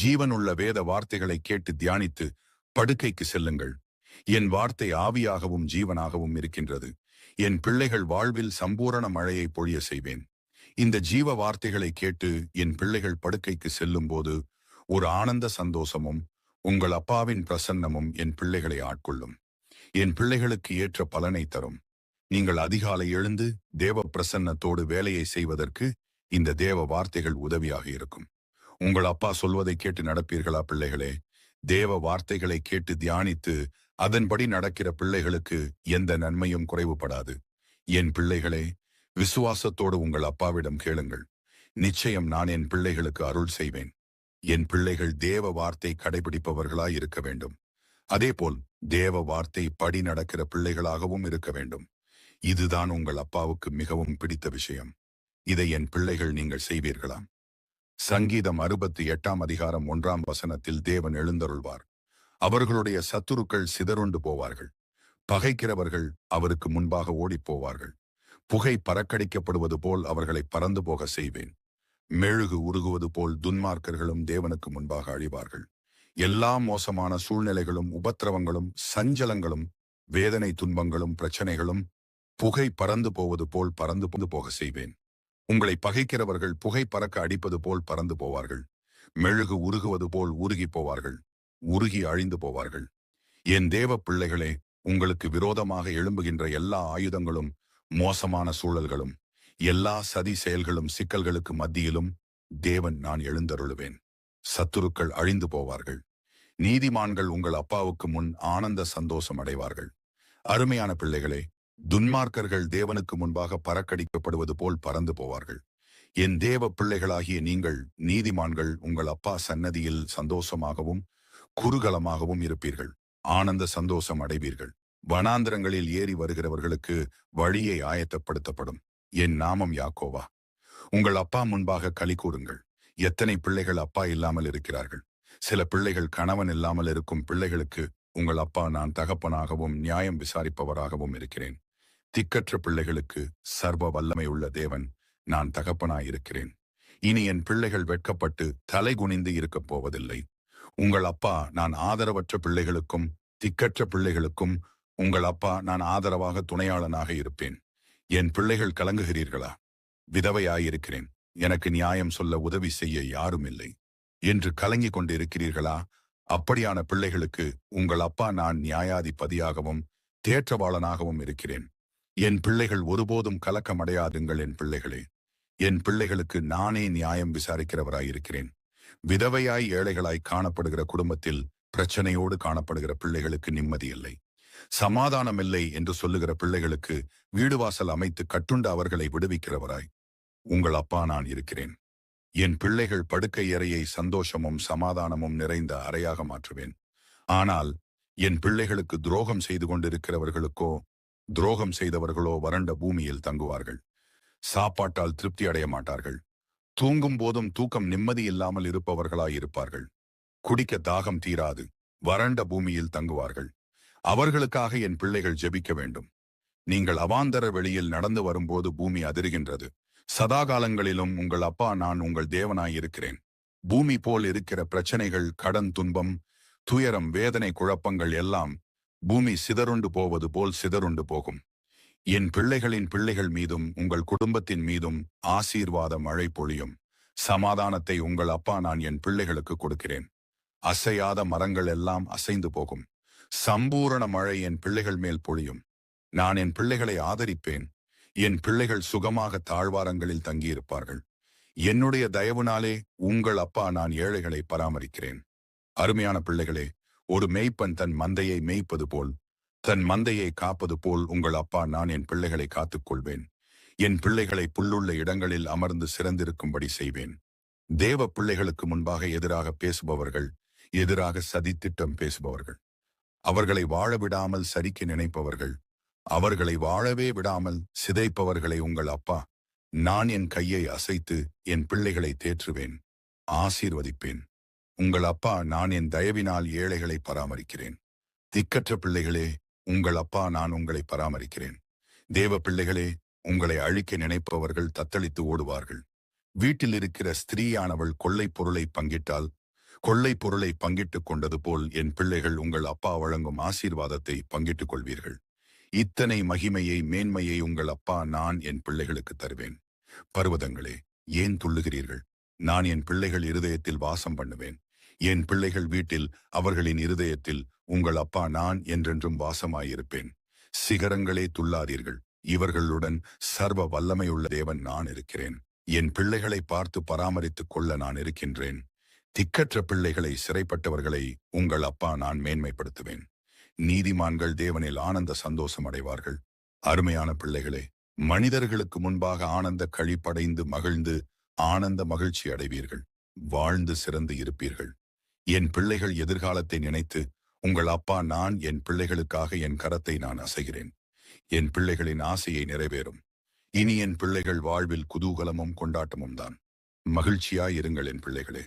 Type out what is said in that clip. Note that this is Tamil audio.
ஜீவனுள்ள வேத வார்த்தைகளை கேட்டு தியானித்து படுக்கைக்கு செல்லுங்கள். என் வார்த்தை ஆவியாகவும் ஜீவனாகவும் இருக்கின்றது. என் பிள்ளைகள் வாழ்வில் சம்பூரண மழையை பொழிய செய்வேன். இந்த ஜீவ வார்த்தைகளை கேட்டு என் பிள்ளைகள் படுக்கைக்கு செல்லும்போது ஒரு ஆனந்த சந்தோஷமும் உங்கள் அப்பாவின் பிரசன்னமும் என் பிள்ளைகளை ஆட்கொள்ளும். என் பிள்ளைகளுக்கு ஏற்ற பலனை தரும். நீங்கள் அதிகாலை எழுந்து தேவ பிரசன்னத்தோடு வேலையை செய்வதற்கு இந்த தேவ வார்த்தைகள் உதவியாக இருக்கும். உங்கள் அப்பா சொல்வதை கேட்டு நடப்பீர்களா பிள்ளைகளே? தேவ வார்த்தைகளை கேட்டு தியானித்து அதன்படி நடக்கிற பிள்ளைகளுக்கு எந்த நன்மையும் குறைவுபடாது. என் பிள்ளைகளே விசுவாசத்தோடு உங்கள் அப்பாவிடம் கேளுங்கள். நிச்சயம் நான் என் பிள்ளைகளுக்கு அருள் செய்வேன். என் பிள்ளைகள் தேவ வார்த்தை கடைபிடிப்பவர்களாய் இருக்க வேண்டும். அதேபோல் தேவ வார்த்தை படி நடக்கிற பிள்ளைகளாகவும் இருக்க வேண்டும். இதுதான் உங்கள் அப்பாவுக்கு மிகவும் பிடித்த விஷயம். இதை என் பிள்ளைகள் நீங்கள் செய்வீர்களாம். சங்கீதம் அறுபத்தி எட்டாம் அதிகாரம் ஒன்றாம் வசனத்தில் தேவன் எழுந்தருள்வார். அவர்களுடைய சத்துருக்கள் சிதறுண்டு போவார்கள். பகைக்கிறவர்கள் அவருக்கு முன்பாக ஓடிப் போவார்கள் புகை பறக்கடிக்கப்படுவது போல் அவர்களை பறந்து போக செய்வேன். மெழுகு உருகுவது போல் துன்மார்க்கர்களும் தேவனுக்கு முன்பாக அழிவார்கள். எல்லா மோசமான சூழ்நிலைகளும் உபத்திரவங்களும் சஞ்சலங்களும் வேதனை துன்பங்களும் பிரச்சனைகளும் புகை பறந்து போவது போல் பறந்து போக செய்வேன். உங்களை பகைக்கிறவர்கள் புகை பறக்க அடிப்பது போல் பறந்து போவார்கள். மெழுகு உருகுவது போல் உருகி போவார்கள். உருகி அழிந்து போவார்கள். என் தேவ பிள்ளைகளே உங்களுக்கு விரோதமாக எழும்புகின்ற எல்லா ஆயுதங்களும் மோசமான சூழல்களும் எல்லா சதி செயல்களும் சிக்கல்களுக்கு மத்தியிலும் தேவன் நான் எழுந்தருளுவேன். சத்துருக்கள் அழிந்து போவார்கள். நீதிமான்கள் உங்கள் அப்பாவுக்கு முன் ஆனந்த சந்தோஷம் அடைவார்கள். அருமையான பிள்ளைகளே துன்மார்க்கர்கள் தேவனுக்கு முன்பாக பறக்கடிக்கப்படுவது போல் பறந்து போவார்கள். என் தேவ பிள்ளைகளாகிய நீங்கள் நீதிமான்கள் உங்கள் அப்பா சன்னதியில் சந்தோஷமாகவும் குறுகலமாகவும் இருப்பீர்கள். ஆனந்த சந்தோஷம் அடைவீர்கள். வனாந்திரங்களில் ஏறி வருகிறவர்களுக்கு வழியை ஆயத்தப்படுத்தப்படும். என் நாமம் யாக்கோவா? உங்கள் அப்பா முன்பாக களி கூறுங்கள். எத்தனை பிள்ளைகள் அப்பா இல்லாமல் இருக்கிறார்கள்? சில பிள்ளைகள் கணவன் இல்லாமல் இருக்கும் பிள்ளைகளுக்கு உங்கள் அப்பா நான் தகப்பனாகவும் நியாயம் விசாரிப்பவராகவும் இருக்கிறேன். திக்கற்ற பிள்ளைகளுக்கு சர்வ வல்லமை உள்ள தேவன் நான் தகப்பனாயிருக்கிறேன். இனி என் பிள்ளைகள் வெட்கப்பட்டு தலை குனிந்து இருக்கப் போவதில்லை. உங்கள் அப்பா நான் ஆதரவற்ற பிள்ளைகளுக்கும் திக்கற்ற பிள்ளைகளுக்கும் உங்கள் அப்பா நான் ஆதரவாக துணையாளனாக இருப்பேன். என் பிள்ளைகள் கலங்குகிறீர்களா? விதவையாயிருக்கிறேன். எனக்கு நியாயம் சொல்ல உதவி செய்ய யாரும் இல்லை. என்று கலங்கிக் கொண்டிருக்கிறீர்களா? அப்படியான பிள்ளைகளுக்கு உங்கள் அப்பா நான் நியாயாதிபதியாகவும் தேற்றவாளனாகவும் இருக்கிறேன். என் பிள்ளைகள் ஒருபோதும் கலக்கமடையாதுங்கள் என் பிள்ளைகளே. என் பிள்ளைகளுக்கு நானே நியாயம் விசாரிக்கிறவராயிருக்கிறேன். விதவையாய் ஏழைகளாய் காணப்படுகிற குடும்பத்தில் பிரச்சனையோடு காணப்படுகிற பிள்ளைகளுக்கு நிம்மதி இல்லை. சமாதானமில்லை என்று சொல்லுகிற பிள்ளைகளுக்கு வீடு வாசல் அமைத்து கட்டுண்ட அவர்களை விடுவிக்கிறவராய் உங்கள் அப்பா நான் இருக்கிறேன். என் பிள்ளைகள் படுக்கை அறையை சந்தோஷமும் சமாதானமும் நிறைந்த அறையாக மாற்றுவேன். ஆனால் என் பிள்ளைகளுக்கு துரோகம் செய்து கொண்டிருக்கிறவர்களுக்கோ துரோகம் செய்தவர்களோ வறண்ட பூமியில் தங்குவார்கள். சாப்பாட்டால் திருப்தி அடைய மாட்டார்கள். தூங்கும் போதும் தூக்கம் நிம்மதி இல்லாமல் இருப்பவர்களாயிருப்பார்கள் குடிக்க தாகம் தீராது. வறண்ட பூமியில் தங்குவார்கள். அவர்களுக்காக என் பிள்ளைகள் ஜெபிக்க வேண்டும். நீங்கள் அவாந்தர வெளியில் நடந்து வரும்போது பூமி அதிர்கின்றது. சதாகாலங்களிலும் உங்கள் அப்பா நான் உங்கள் தேவனாய் இருக்கிறேன். பூமி போல் இருக்கிற பிரச்சனைகள் கடன் துன்பம் துயரம் வேதனை குழப்பங்கள் எல்லாம் பூமி சிதறுண்டு போவது போல் சிதறுண்டு போகும். என் பிள்ளைகளின் பிள்ளைகள் மீதும் உங்கள் குடும்பத்தின் மீதும் ஆசீர்வாத மழை பொழியும். சமாதானத்தை உங்கள் அப்பா நான் என் பிள்ளைகளுக்கு கொடுக்கிறேன். அசையாத மரங்கள் எல்லாம் அசைந்து போகும். சம்பூரண மழை என் பிள்ளைகள் மேல் பொழியும். நான் என் பிள்ளைகளை ஆதரிப்பேன். என் பிள்ளைகள் சுகமாக தாழ்வாரங்களில் தங்கியிருப்பார்கள். என்னுடைய தயவுனாலே உங்கள் அப்பா நான் ஏழைகளை பராமரிக்கிறேன். அருமையான பிள்ளைகளே ஒரு மேய்ப்பன் தன் மந்தையை மேய்ப்பது போல் தன் மந்தையை காப்பது போல் உங்கள் அப்பா நான் என் பிள்ளைகளை காத்துக்கொள்வேன் என் பிள்ளைகளை புல்லுள்ள இடங்களில் அமர்ந்து சிறந்திருக்கும்படி செய்வேன். தேவ பிள்ளைகளுக்கு முன்பாக எதிராக பேசுபவர்கள் எதிராக சதித்திட்டம் பேசுபவர்கள். அவர்களை வாழ விடாமல் சரிக்க நினைப்பவர்கள் அவர்களை வாழவே விடாமல் சிதைப்பவர்களை உங்கள் அப்பா. நான் என் கையை அசைத்து என் பிள்ளைகளை தேற்றுவேன். ஆசீர்வதிப்பேன். உங்கள் அப்பா நான் என் தயவினால் ஏழைகளை பராமரிக்கிறேன். திக்கற்ற பிள்ளைகளே உங்கள் அப்பா நான் உங்களை பராமரிக்கிறேன். தேவ பிள்ளைகளே உங்களை அழிக்க நினைப்பவர்கள் தத்தளித்து ஓடுவார்கள். வீட்டில் இருக்கிற ஸ்திரீயானவள் கொள்ளை பொருளை பங்கிட்டால் கொள்ளை பொருளை பங்கிட்டுக் கொண்டது போல் என் பிள்ளைகள் உங்கள் அப்பா வழங்கும் ஆசீர்வாதத்தை பங்கிட்டுக் கொள்வீர்கள். இத்தனை மகிமையை மேன்மையை உங்கள் அப்பா நான் என் பிள்ளைகளுக்கு தருவேன். பர்வதங்களே ஏன் துள்ளுகிறீர்கள்? நான் என் பிள்ளைகள் இருதயத்தில் வாசம் பண்ணுவேன். என் பிள்ளைகள் வீட்டில் அவர்களின் இருதயத்தில் உங்கள் அப்பா நான் என்றென்றும் வாசமாயிருப்பேன். சிகரங்களே துள்ளாதீர்கள். இவர்களுடன் சர்வ வல்லமையுள்ள தேவன் நான் இருக்கிறேன். என் பிள்ளைகளை பார்த்து பராமரித்துக் கொள்ள நான் இருக்கின்றேன். திக்கற்ற பிள்ளைகளை சிறைப்பட்டவர்களை உங்கள் அப்பா நான் மேன்மைப்படுத்துவேன். நீதிமான்கள் தேவனில் ஆனந்த சந்தோஷம் அடைவார்கள். அருமையான பிள்ளைகளே மனிதர்களுக்கு முன்பாக ஆனந்த கழிப்படைந்து மகிழ்ந்து ஆனந்த மகிழ்ச்சி அடைவீர்கள். வாழ்ந்து சிறந்து இருப்பீர்கள். என் பிள்ளைகள் எதிர்காலத்தை நினைத்து உங்கள் அப்பா நான் என் பிள்ளைகளுக்காக என் கரத்தை நான் அசைகிறேன். என் பிள்ளைகளின் ஆசையை நிறைவேறும். இனி என் பிள்ளைகள் வாழ்வில் குதூகலமும் கொண்டாட்டமும் தான். மகிழ்ச்சியாயிருங்கள் என் பிள்ளைகளே.